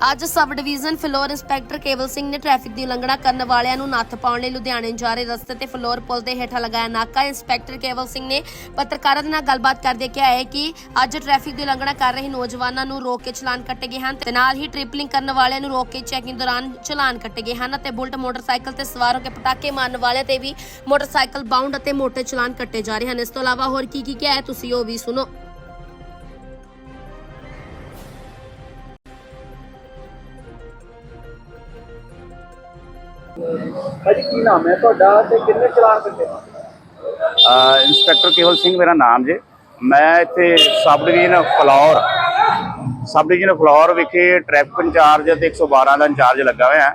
ਅੱਜ ਸਬ division floor inspector ਕੇਵਲ ਸਿੰਘ ਨੇ ਟ੍ਰੈਫਿਕ ਦੀ ਉਲੰਘਣਾ ਕਰਨ ਵਾਲਿਆਂ ਨੂੰ ਨੱਥ ਪਾਉਣ ਲਈ ਲੁਧਿਆਣੇ ਜਾ ਰਹੇ ਰਸਤੇ ਤੇ ਫਲੋਰ ਪੁਲ ਦੇ ਹੇਠਾਂ ਲਗਾਇਆ ਨਾਕਾ। ਇੰਸਪੈਕਟਰ ਕੇਵਲ ਸਿੰਘ ਨੇ ਪੱਤਰਕਾਰਾਂ ਦੇ ਨਾਲ ਗੱਲਬਾਤ ਕਰਦੇ ਕਿਹਾ ਹੈ ਕਿ ਅੱਜ ਟ੍ਰੈਫਿਕ ਦੀ ਉਲੰਘਣਾ ਕਰ ਰਹੇ ਨੌਜਵਾਨਾਂ ਨੂੰ ਰੋਕ ਕੇ ਚਲਾਨ ਕੱਟੇ ਗਏ ਹਨ ਤੇ ਨਾਲ ਹੀ ਟ੍ਰਿਪਲਿੰਗ ਕਰਨ ਵਾਲਿਆਂ ਨੂੰ ਰੋਕ ਕੇ ਚੈਕਿੰਗ ਦੌਰਾਨ ਚਲਾਨ ਕੱਟੇ ਗਏ ਹਨ ਅਤੇ ਬੁਲਟ ਮੋਟਰਸਾਈਕਲ ਤੇ ਸਵਾਰ ਹੋ ਕੇ ਪਟਾਕੇ ਮਾਰਨ ਵਾਲਿਆਂ ਤੇ ਵੀ ਮੋਟਰਸਾਈਕਲ ਬਾਉਂਡ ਅਤੇ ਮੋਟਰ ਚਲਾਨ ਕੱਟੇ ਜਾ ਰਹੇ ਹਨ। ਇਸ ਤੋਂ ਇਲਾਵਾ ਹੋਰ ਕੀ ਕੀ ਕਿਹਾ ਹੈ, ਤੁਸੀਂ ਉਹ ਵੀ ਸੁਣੋ। ਭਾਜੀ ਕੀ ਨਾਮ ਹੈ ਤੁਹਾਡਾ ਤੇ ਕਿੰਨੇ ਚਲਾਨ ਕੱਟੇ? ਇੰਸਪੈਕਟਰ ਕੇਵਲ ਸਿੰਘ ਮੇਰਾ ਨਾਮ ਜੇ। ਮੈਂ ਇੱਥੇ sub division Phillaur sub division Phillaur ਵਿਖੇ ਟ੍ਰੈਫਿਕ ਇੰਚਾਰਜ ਤੇ 112 ਦਾ ਇੰਚਾਰਜ ਲੱਗਾ ਹੋਇਆ।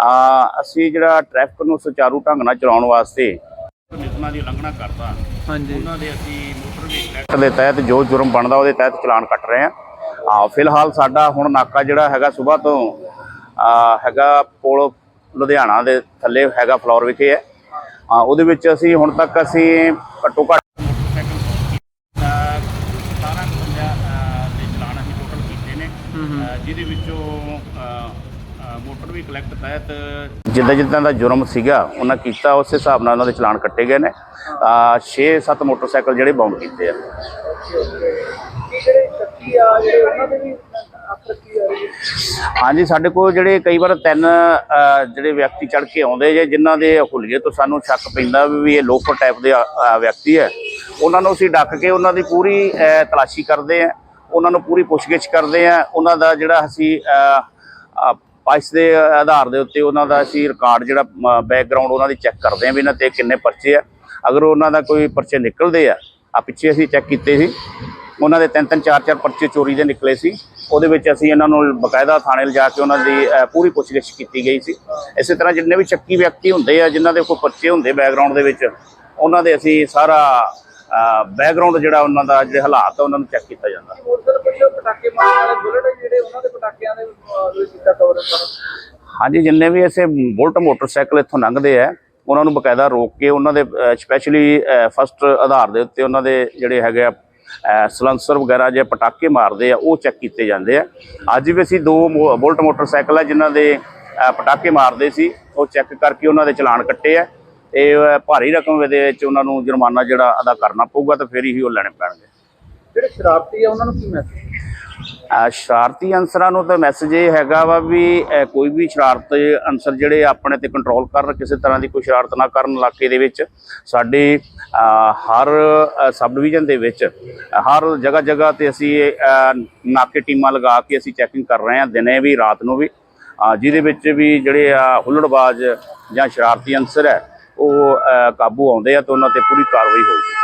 ਆ ਅਸੀਂ ਜਿਹੜਾ ਟ੍ਰੈਫਿਕ ਨੂੰ ਸੁਚਾਰੂ ਢੰਗ ਨਾਲ ਚਲਾਉਣ ਵਾਸਤੇ ਨਿਯਮਾਂ ਦੀ ਉਲੰਘਣਾ ਕਰਦਾ ਹਾਂਜੀ। ਉਹਨਾਂ ਦੇ ਅਸੀਂ ਮੋਟਰ ਵਹੀਕਲ ਐਕਟ ਦੇ ਤਹਿਤ ਜੋ ਜੁਰਮ ਬਣਦਾ ਉਹਦੇ ਤਹਿਤ ਚਲਾਨ ਕੱਟ ਰਹੇ ਆ ਆ ਫਿਲਹਾਲ ਸਾਡਾ ਹੁਣ ਨਾਕਾ ਜਿਹੜਾ ਹੈਗਾ ਸਵੇਰ ਤੋਂ ਆ ਹੈਗਾ ਪੁਲ ਲੁਧਿਆਣਾ ਦੇ ਥੱਲੇ ਹੈਗਾ ਫਲੋਰ ਵਿਖੇ ਹੈ। ਆ ਉਹਦੇ ਵਿੱਚ ਅਸੀਂ ਹੁਣ ਤੱਕ ਅਸੀਂ ਘੱਟੋ ਘੱਟ ਮੋਟਰਸਾਈਕਲ 17 ਬੰਦਿਆਂ ਦੇ ਚਲਾਨ ਅਸੀਂ ਟੋਟਲ ਕੀਤੇ ਨੇ। ਅ, ਜਿਹਦੇ ਵਿੱਚੋਂ ਮੋਟਰ ਵੀ ਕਲੈਕਟ ਤਹਿਤ ਜਿੱਦਾਂ ਜਿੱਦਾਂ ਦਾ ਜੁਰਮ ਸੀਗਾ ਉਹਨਾਂ ਕੀਤਾ ਉਸ ਹਿਸਾਬ ਨਾਲ ਉਹਨਾਂ ਦੇ ਚਲਾਨ ਕੱਟੇ ਗਏ ਨੇ। 6-7 ਮੋਟਰਸਾਈਕਲ ਜਿਹੜੇ ਬਾਉਂਡ ਕੀਤੇ ਆ। ਕੀ ਜਿਹੜੇ ਸ਼ੱਕੀ ਆ ਜਿਹੜੇ ਉਹਨਾਂ ਦੇ ਵੀ ਹਾਂਜੀ ਸਾਡੇ ਕੋਲ ਜਿਹੜੇ ਕਈ ਵਾਰ ਤਿੰਨ ਜਿਹੜੇ ਵਿਅਕਤੀ ਚੜ ਕੇ ਆਉਂਦੇ ਜੇ ਜਿਨ੍ਹਾਂ ਦੇ ਹੁਲੀਏ ਤੋਂ ਸਾਨੂੰ ਸ਼ੱਕ ਪੈਂਦਾ ਵੀ ਇਹ ਲੋਕਲ ਟਾਈਪ ਦੇ ਵਿਅਕਤੀ ਹੈ। ਉਹਨਾਂ ਨੂੰ ਅਸੀਂ ਡੱਕ ਕੇ ਉਹਨਾਂ ਦੀ ਪੂਰੀ ਤਲਾਸ਼ੀ ਕਰਦੇ ਆ ਉਹਨਾਂ ਨੂੰ ਪੂਰੀ ਪੁੱਛਗਿੱਛ ਕਰਦੇ ਆ ਉਹਨਾਂ ਦਾ ਜਿਹੜਾ ਅਸੀਂ ਅ, ਦੇ ਆਧਾਰ ਦੇ ਉੱਤੇ ਉਹਨਾਂ ਦਾ ਅਸੀਂ ਰਿਕਾਰਡ ਜਿਹੜਾ ਬੈਕਗ੍ਰਾਉਂਡ ਉਹਨਾਂ ਦੀ ਚੈੱਕ ਕਰਦੇ ਆ ਵੀ ਇਹਨਾਂ ਤੇ ਕਿੰਨੇ ਪਰਚੇ ਆ। ਅਗਰ ਉਹਨਾਂ ਦਾ ਕੋਈ ਪਰਚੇ ਨਿਕਲਦੇ ਆ ਆ ਪਿੱਛੇ ਅਸੀਂ ਚੈੱਕ ਕੀਤੇ ਸੀ। ਉਹਨਾਂ ਦੇ ਤਿੰਨ ਤਿੰਨ ਚਾਰ ਚਾਰ ਪਰਚੇ ਚੋਰੀ ਦੇ ਨਿਕਲੇ ਸੀ। ਉਹਦੇ ਵਿੱਚ ਅਸੀਂ ਇਹਨਾਂ ਨੂੰ ਬਕਾਇਦਾ ਥਾਣੇ ਲਿਜਾ ਕੇ ਉਹਨਾਂ ਦੀ ਪੂਰੀ ਪੁੱਛਗਿੱਛ ਕੀਤੀ ਗਈ ਸੀ। ਇਸੇ ਤਰ੍ਹਾਂ ਜਿੰਨੇ ਵੀ ਚੱਕੀ ਵਿਅਕਤੀ ਹੁੰਦੇ ਆ, ਜਿਨ੍ਹਾਂ ਦੇ ਕੋਈ ਪਰਚੇ ਹੁੰਦੇ ਬੈਕਗ੍ਰਾਉਂਡ ਦੇ ਵਿੱਚ, ਉਹਨਾਂ ਦੇ ਅਸੀਂ ਸਾਰਾ ਬੈਕਗ੍ਰਾਉਂਡ ਜਿਹੜਾ ਉਹਨਾਂ ਦਾ, ਜਿਹੜੇ ਹਾਲਾਤ ਆ, ਉਹਨਾਂ ਨੂੰ ਚੈੱਕ ਕੀਤਾ ਜਾਂਦਾ। ਪਟਾਕੇ ਮਾਰਨ ਵਾਲੇ ਬੁਲਟ ਜਿਹੜੇ ਉਹਨਾਂ ਦੇ ਪਟਾਕਿਆਂ ਦੇ ਕੀਤਾ ਕਵਰ ਹਾਂਜੀ, ਜਿੰਨੇ ਵੀ ਐਸੇ ਬੁਲਟ ਮੋਟਰਸਾਈਕਲ ਇੱਥੋਂ ਲੰਘਦੇ ਆ, ਉਹਨਾਂ ਨੂੰ ਬਕਾਇਦਾ ਰੋਕ ਕੇ ਉਹਨਾਂ ਦੇ ਸਪੈਸ਼ਲੀ ਫਸਟ ਆਧਾਰ ਦੇ ਉੱਤੇ ਉਹਨਾਂ ਦੇ ਜਿਹੜੇ ਹੈਗੇ ਆ ਸਲੰਸਰ ਵਗੈਰਾ ਜੇ ਪਟਾਕੇ ਮਾਰਦੇ ਆ, ਉਹ ਚੈੱਕ ਕੀਤੇ ਜਾਂਦੇ ਆ। ਅੱਜ ਵੀ ਅਸੀਂ ਦੋ ਬੁਲਟ ਮੋਟਰਸਾਈਕਲ ਆ, ਜਿਨ੍ਹਾਂ ਦੇ ਪਟਾਕੇ ਮਾਰਦੇ ਸੀ, ਉਹ ਚੈੱਕ ਕਰਕੇ ਉਹਨਾਂ ਦੇ ਚਲਾਨ ਕੱਟੇ ਆ। ਤੇ ਭਾਰੀ ਰਕਮ ਦੇ ਵਿੱਚ ਉਹਨਾਂ ਨੂੰ ਜੁਰਮਾਨਾ ਜਿਹੜਾ ਅਦਾ ਕਰਨਾ ਪਊਗਾ ਤਾਂ ਫਿਰ ਹੀ ਉਹ ਲੈਣੇ ਪੈਣਗੇ। ਜਿਹੜੇ ਸ਼ਰਾਰਤੀ ਆ, ਉਹਨਾਂ ਨੂੰ ਕੀ ਮੈਸੇਜ ਸ਼ਰਾਰਤੀ ਅਨਸਰਾਂ ਨੂੰ ਤਾਂ ਮੈਸੇਜ ਇਹ ਹੈਗਾ ਵਾ ਵੀ ਕੋਈ ਵੀ ਸ਼ਰਾਰਤ ਅਨਸਰ ਜਿਹੜੇ ਆਪਣੇ ਤੇ ਕੰਟਰੋਲ ਕਰਨ, ਕਿਸੇ ਤਰ੍ਹਾਂ ਦੀ ਕੋਈ ਸ਼ਰਾਰਤ ਨਾ ਕਰਨ ਇਲਾਕੇ ਦੇ ਵਿੱਚ, ਸਾਡੇ ਹਰ ਸਬ ਡਿਵੀਜ਼ਨ ਦੇ ਵਿੱਚ, ਹਰ ਜਗ੍ਹਾ ਜਗ੍ਹਾ ਤੇ ਅਸੀਂ ਨਾਕੇ ਟੀਮਾਂ ਲਗਾ ਕੇ ਅਸੀਂ ਚੈਕਿੰਗ ਕਰ ਰਹੇ ਹਾਂ ਦਿਨੇ ਵੀ, ਰਾਤ ਨੂੰ ਵੀ ਜਿਹਦੇ ਵਿੱਚ ਵੀ ਜਿਹੜੇ ਆ ਹੁੱਲੜਬਾਜ਼ ਜਾਂ ਸ਼ਰਾਰਤੀ ਅਨਸਰ ਹੈ, ਉਹ ਕਾਬੂ ਆਉਂਦੇ ਆ ਤਾਂ ਉਹਨਾਂ ਤੇ ਪੂਰੀ ਕਾਰਵਾਈ ਹੋਊਗੀ।